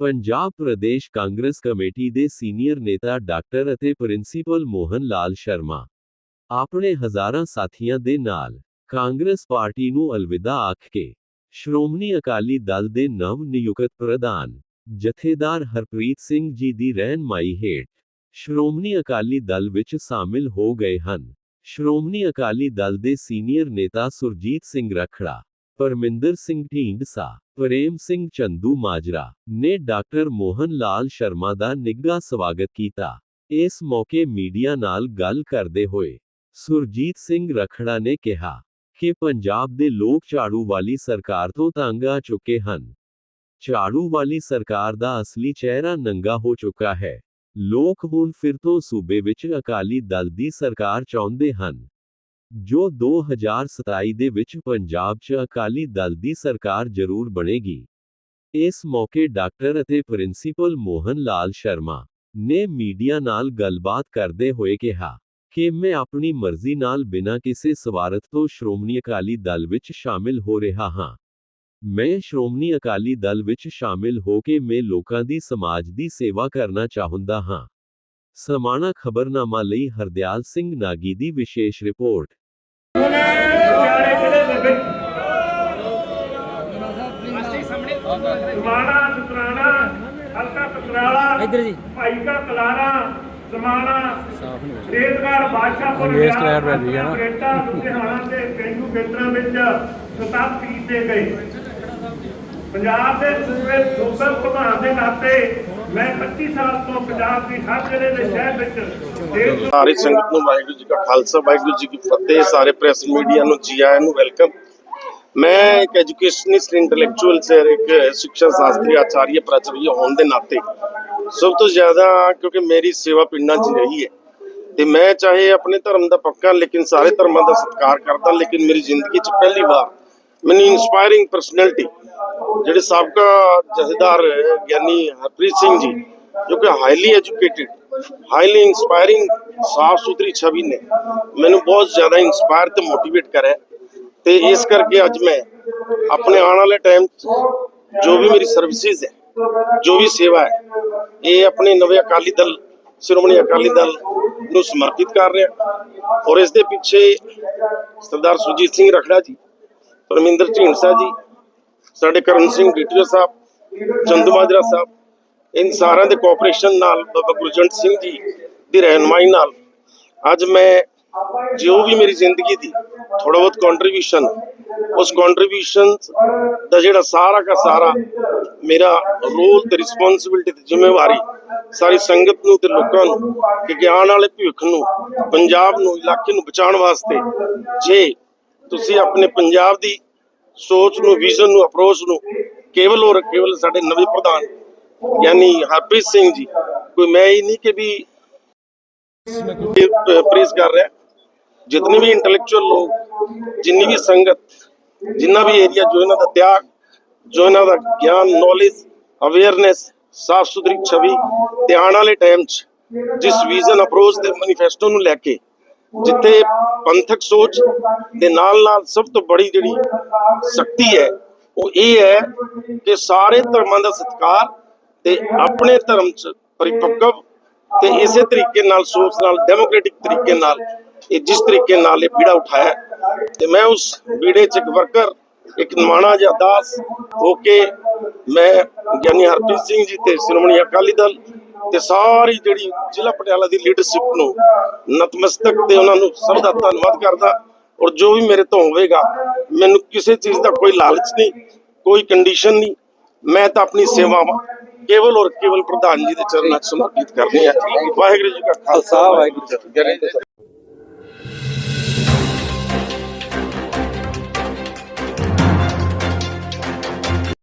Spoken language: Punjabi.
ਪੰਜਾਬ ਪ੍ਰਦੇਸ਼ ਕਾਂਗਰਸ ਕਮੇਟੀ ਦੇ ਸੀਨੀਅਰ ਨੇਤਾ ਡਾਕਟਰ ਅਤੇ ਪ੍ਰਿੰਸੀਪਲ ਮੋਹਨ ਲਾਲ ਸ਼ਰਮਾ। ਆਪਣੇ ਹਜ਼ਾਰਾਂ ਸਾਥੀਆਂ ਦੇ ਨਾਲ, ਕਾਂਗਰਸ ਪਾਰਟੀ ਨੂੰ ਅਲਵਿਦਾ ਆਖ ਕੇ, ਸ਼੍ਰੋਮਣੀ ਅਕਾਲੀ ਦਲ ਦੇ ਨਵ ਨਿਯੁਕਤ ਪ੍ਰਧਾਨ, ਜਥੇਦਾਰ ਹਰਪ੍ਰੀਤ ਸਿੰਘ ਜੀ ਦੀ ਰਹਿਨਮਾਈ ਹੇਠ, ਸ਼੍ਰੋਮਣੀ ਅਕਾਲੀ ਦਲ ਵਿੱਚ ਸ਼ਾਮਿਲ ਹੋ ਗਏ ਹਨ। ਸ਼੍ਰੋਮਣੀ ਅਕਾਲੀ ਦਲ ਦੇ ਸੀਨੀਅਰ ਨੇਤਾ ਸੁਰਜੀਤ ਸਿੰਘ ਰਖੜਾ ਪਰਮਿੰਦਰ ਸਿੰਘ ਢੀਂਡਸਾ ਪ੍ਰੇਮ ਸਿੰਘ ਚੰਦੂ ਮਾਜਰਾ ਨੇ ਡਾਕਟਰ ਮੋਹਨ ਲਾਲ ਸ਼ਰਮਾ ਦਾ ਨਿੱਘਾ ਸਵਾਗਤ ਕੀਤਾ। ਇਸ ਮੌਕੇ ਮੀਡੀਆ ਨਾਲ ਗੱਲ ਕਰਦੇ ਹੋਏ ਸੁਰਜੀਤ ਸਿੰਘ ਰਖੜਾ ਨੇ ਕਿਹਾ ਕਿ ਪੰਜਾਬ ਦੇ ਲੋਕ ਝਾੜੂ ਵਾਲੀ ਸਰਕਾਰ ਤੋਂ ਤੰਗ ਆ ਚੁੱਕੇ ਹਨ। ਝਾੜੂ ਵਾਲੀ ਸਰਕਾਰ ਦਾ ਅਸਲੀ ਚਿਹਰਾ ਨੰਗਾ ਹੋ ਚੁੱਕਾ ਹੈ। ਲੋਕ ਹੁਣ ਫਿਰ ਤੋਂ ਸੂਬੇ ਵਿੱਚ ਅਕਾਲੀ ਦਲ ਦੀ ਸਰਕਾਰ ਚਾਹੁੰਦੇ ਹਨ। ਜੋ 2027 ਦੇ ਵਿੱਚ ਪੰਜਾਬ 'ਚ ਅਕਾਲੀ ਦਲ ਦੀ ਸਰਕਾਰ ਜ਼ਰੂਰ ਬਣੇਗੀ। ਇਸ ਮੌਕੇ ਡਾਕਟਰ ਅਤੇ ਪ੍ਰਿੰਸੀਪਲ ਮੋਹਨ ਲਾਲ ਸ਼ਰਮਾ ਨੇ ਮੀਡੀਆ ਨਾਲ ਗੱਲਬਾਤ ਕਰਦੇ ਹੋਏ ਕਿਹਾ ਕਿ ਮੈਂ ਆਪਣੀ ਮਰਜ਼ੀ ਨਾਲ ਬਿਨਾਂ ਕਿਸੇ ਸਵਾਰਥ ਤੋਂ ਸ਼੍ਰੋਮਣੀ ਅਕਾਲੀ ਦਲ ਵਿੱਚ ਸ਼ਾਮਿਲ ਹੋ ਰਿਹਾ ਹਾਂ। ਮੈਂ ਸ਼੍ਰੋਮਣੀ ਅਕਾਲੀ ਦਲ ਵਿੱਚ ਸ਼ਾਮਿਲ ਹੋ ਕੇ ਮੈਂ ਲੋਕਾਂ ਦੀ ਸਮਾਜ ਦੀ ਸੇਵਾ ਕਰਨਾ ਚਾਹੁੰਦਾ ਹਾਂ। ਸਮਾਣਾ ਖਬਰਨਾਮਾ ਲਈ ਹਰਦਿਆਲ ਸਿੰਘ ਨਾਗੀ ਦੀ ਵਿਸ਼ੇਸ਼ ਰਿਪੋਰਟ। ਵਿੱਚ ਸਮਾਣਾ ਸੁਤਰਾਣਾ ਹਲਕਾ ਕਕਰਾਲਾ ਇੱਧਰ ਜੀ। ਭਾਈ ਕਾ ਕਲਾਰਾ ਸਮਾਣਾ ਰੇਤਗੜ ਬਾਦਸ਼ਾਹਪੁਰ ਇਹ ਸਟੈਂਡ ਪੈ ਰਹੀ ਹੈ ਨਾ। ਕੈਨੇਡਾ ਲੁਧਿਆਣਾ ਤੇ ਪਿੰਡੂ ਖੇਤਰਾਂ ਵਿੱਚ ਸਤਾਬ ਕੀਤੇ ਗਏ ਪੰਜਾਬ ਦੇ ਸੂਬੇ ਸੂਬੇ ਪ੍ਰਧਾਨ ਦੇ ਨਾਤੇ ਮੈਂ 25 ਸਾਲ ਤੋਂ ਪੰਜਾਬ ਦੀ ਹਰ ਜ਼ਿਲ੍ਹੇ ਦੇ ਸ਼ਹਿਰ ਵਿੱਚ ਸਾਰੀ ਸੰਗਤ ਨੂੰ ਵਾਹਿਗੁਰੂ ਜੀ ਕਾ ਖਾਲਸਾ, ਵਾਹਿਗੁਰੂ ਜੀ ਕੀ ਫਤਿਹ। ਸਾਰੇ ਪ੍ਰੈਸ ਮੀਡੀਆ ਨੂੰ ਜੀ ਆਇਆਂ ਨੂੰ ਵੈਲਕਮ। ਮੈਂ ਇੱਕ ਐਜੂਕੇਸ਼ਨਿਸਟ ਇੰਟੈਲੈਕਚੁਅਲ ਸਰ ਇੱਕ ਸਿੱਖਿਆ ਸ਼ਾਸਤਰੀ ਆਚਾਰੀਆ ਪ੍ਰਾਚਾਰਿਆ ਹੋਣ ਦੇ ਨਾਤੇ। ਸਭ ਤੋਂ ਜ਼ਿਆਦਾ ਕਿਉਂਕਿ ਮੇਰੀ ਸੇਵਾ ਪਿੰਡਾਂ 'ਚ ਰਹੀ ਹੈ। ਤੇ ਮੈਂ ਚਾਹੇ ਆਪਣੇ ਧਰਮ ਦਾ ਪੱਕਾ, ਲੇਕਿਨ ਸਾਰੇ ਧਰਮਾਂ ਦਾ ਸਤਿਕਾਰ ਕਰਦਾ, ਲੇਕਿਨ ਮੇਰੀ ਜ਼ਿੰਦਗੀ 'ਚ ਪਹਿਲੀ ਵਾਰ ਮੈਨੂੰ ਇਨਸਪਾਇਰਿੰਗ ਪਰਸਨੈਲਿਟੀ ਜਿਹੜੇ ਸਾਬਕਾ ਜਥੇਦਾਰ ਗਿਆਨੀ ਹਰਪ੍ਰੀਤ ਸਿੰਘ ਜੀ, ਜੋ ਕਿ ਹਾਈਲੀ ਐਜੂਕੇਟਿਡ ਹਾਈਲੀ ਇਨਸਪਾਇਰਿੰਗ ਸਾਫ਼ ਸੁਥਰੀ ਛਵੀ ਨੇ, ਮੈਨੂੰ ਬਹੁਤ ਜ਼ਿਆਦਾ ਇਨਸਪਾਇਰ ਤੇ ਮੋਟੀਵੇਟ ਕਰਿਆ ਤੇ ਇਸ ਕਰਕੇ ਅੱਜ ਮੈਂ ਆਪਣੇ ਆਉਣ ਵਾਲੇ ਟਾਈਮ ਜੋ ਵੀ ਮੇਰੀ ਸਰਵਿਸਿਜ਼ ਹੈ, ਜੋ ਵੀ ਸੇਵਾ ਹੈ, ਇਹ ਆਪਣੇ ਨਵੇਂ ਅਕਾਲੀ ਦਲ, ਸ਼੍ਰੋਮਣੀ ਅਕਾਲੀ ਦਲ ਨੂੰ ਸਮਰਪਿਤ ਕਰ ਰਿਹਾ। ਔਰ ਇਸ ਦੇ ਪਿੱਛੇ ਸਰਦਾਰ ਸੁਜੀਤ ਸਿੰਘ ਰਖੜਾ ਜੀ ਪਰਮਿੰਦਰ ਢੀਂਡਸਾ ਜੀ, ਸਾਡੇ ਕਰਨ ਸਿੰਘ ਡੀਟੀਓ ਸਾਹਿਬ, ਚੰਦੂ ਮਾਜਰਾ ਸਾਹਿਬ, ਇਨ ਸਾਰਿਆਂ ਦੇ ਕੋਆਪਰੇਸ਼ਨ ਨਾਲ ਬਾਬਾ ਗੁਰਜੰਟ ਸਿੰਘ ਜੀ ਦੀ ਰਹਿਨਮਾਈ ਨਾਲ ਅੱਜ ਮੈਂ ਜੋ ਵੀ ਮੇਰੀ ਜ਼ਿੰਦਗੀ ਦੀ ਥੋੜਾ ਬਹੁਤ ਕੰਟਰੀਬਿਊਸ਼ਨ ਉਸ ਕੰਟਰੀਬਿਊਸ਼ਨ ਦਾ ਜਿਹੜਾ ਸਾਰਾ ਦਾ ਸਾਰਾ ਮੇਰਾ ਰੋਲ ਤੇ ਰਿਸਪੌਂਸਿਬਿਲਟੀ ਤੇ ਜ਼ਿੰਮੇਵਾਰੀ ਸਾਰੀ ਸੰਗਤ ਨੂੰ ਤੇ ਲੋਕਾਂ ਨੂੰ ਕਿ ਆਉਣ ਵਾਲੇ ਭਵਿੱਖ ਨੂੰ, ਪੰਜਾਬ ਨੂੰ, ਇਲਾਕੇ ਨੂੰ ਬਚਾਉਣ ਵਾਸਤੇ ਜੇ ਤੁਸੀਂ ਆਪਣੇ ਪੰਜਾਬ ਦੀ ਸੋਚ ਨੂੰ ਵਿਜ਼ਨ ਨੂੰ ਅਪਰੋਚ ਨੂੰ ਕੇਵਲ ਔਰ ਕੇਵਲ ਸਾਡੇ ਨਵੇਂ ਪ੍ਰਧਾਨ ਯਾਨੀ ਹਰਪ੍ਰੀਤ ਸਿੰਘ ਜੀ, ਕੋਈ ਮੈਂ ਹੀ ਨਹੀਂ ਕਿ ਵੀ ਪ੍ਰੇਸ ਕਰ ਰਿਹਾ। ਜਿਤਨੇ ਵੀ ਇੰਟੈਲੈਕਚੁਅਲ ਲੋਕ, ਜਿੰਨੀ ਵੀ ਸੰਗਤ, ਜਿੰਨਾ ਵੀ ਏਰੀਆ ਜੋ ਇਹਨਾਂ ਦਾ ਤਿਆਗ, ਜੋ ਇਹਨਾਂ ਦਾ ਗਿਆਨ ਨੌਲੇਜ ਅਵੇਅਰਨੈਸ ਸਾਫ਼ ਸੁਥਰੀ ਛਵੀ ਤੇ ਆਉਣ ਵਾਲੇ ਟਾਈਮ 'ਚ, ਜਿਸ ਵਿਜ਼ਨ ਅਪਰੋਚ ਤੇ ਮੈਨੀਫੈਸਟੋ ਨੂੰ ਲੈ ਕੇ ਜਿੱਥੇ ਪੰਥਕ ਸੋਚ ਦੇ ਨਾਲ ਨਾਲ ਸਭ ਤੋਂ ਬੜੀ ਜਿਹੜੀ ਸ਼ਕਤੀ ਹੈ, ਉਹ ਇਹ ਹੈ ਕਿ ਸਾਰੇ ਧਰਮਾਂ ਦਾ ਸਤਿਕਾਰ ਤੇ ਆਪਣੇ ਧਰਮ 'ਚ ਪਰਿਪੱਕਵ ਤੇ ਇਸੇ ਤਰੀਕੇ ਨਾਲ ਸੋਚ ਨਾਲ ਡੈਮੋਕ੍ਰੈਟਿਕ ਤਰੀਕੇ ਨਾਲ ਇਹ ਜਿਸ ਤਰੀਕੇ ਨਾਲ ਇਹ ਬੀੜਾ ਉਠਾਇਆ ਤੇ ਮੈਂ ਉਸ ਬੀੜੇ 'ਚ ਇੱਕ ਵਰਕਰ ਇੱਕ ਨਿਮਾਣਾ ਜਿਹਾ ਦਾਸ ਹੋ ਕੇ ਮੈਂ ਗਿਆਨੀ ਹਰਪ੍ਰੀਤ ਸਿੰਘ ਜੀ ਤੇ ਸ਼੍ਰੋਮਣੀ ਅਕਾਲੀ ਦਲ ਤੇ ਸਾਰੀ ਜਿਹੜੀ ਜ਼ਿਲ੍ਹਾ ਪਟਿਆਲਾ ਦੀ ਲੀਡਰਸ਼ਿਪ ਨੂੰ ਨਤਮਸਤਕ ਤੇ ਉਹਨਾਂ ਨੂੰ ਸਭ ਦਾ ਧੰਨਵਾਦ ਕਰਦਾ। ਔਰ ਜੋ ਵੀ ਮੇਰੇ ਤੋਂ ਹੋਵੇਗਾ, ਮੈਨੂੰ ਕਿਸੇ ਚੀਜ਼ ਦਾ ਕੋਈ ਲਾਲਚ ਨਹੀਂ, ਕੋਈ ਕੰਡੀਸ਼ਨ ਨਹੀਂ। ਮੈਂ ਤਾਂ ਆਪਣੀ ਸੇਵਾਵਾਂ ਕੇਵਲ ਔਰ ਕੇਵਲ ਪ੍ਰਧਾਨ ਜੀ ਦੇ ਚਰਨਾਂ 'ਚ ਸਮਰਪਿਤ ਕਰਨੀ ਹੈ ਵਾਹਿਗੁਰੂ ਜੀ ਕਾ ਖਾਲਸਾ, ਵਾਹਿਗੁਰੂ ਜੀ ਕੀ ਫਤਿਹ।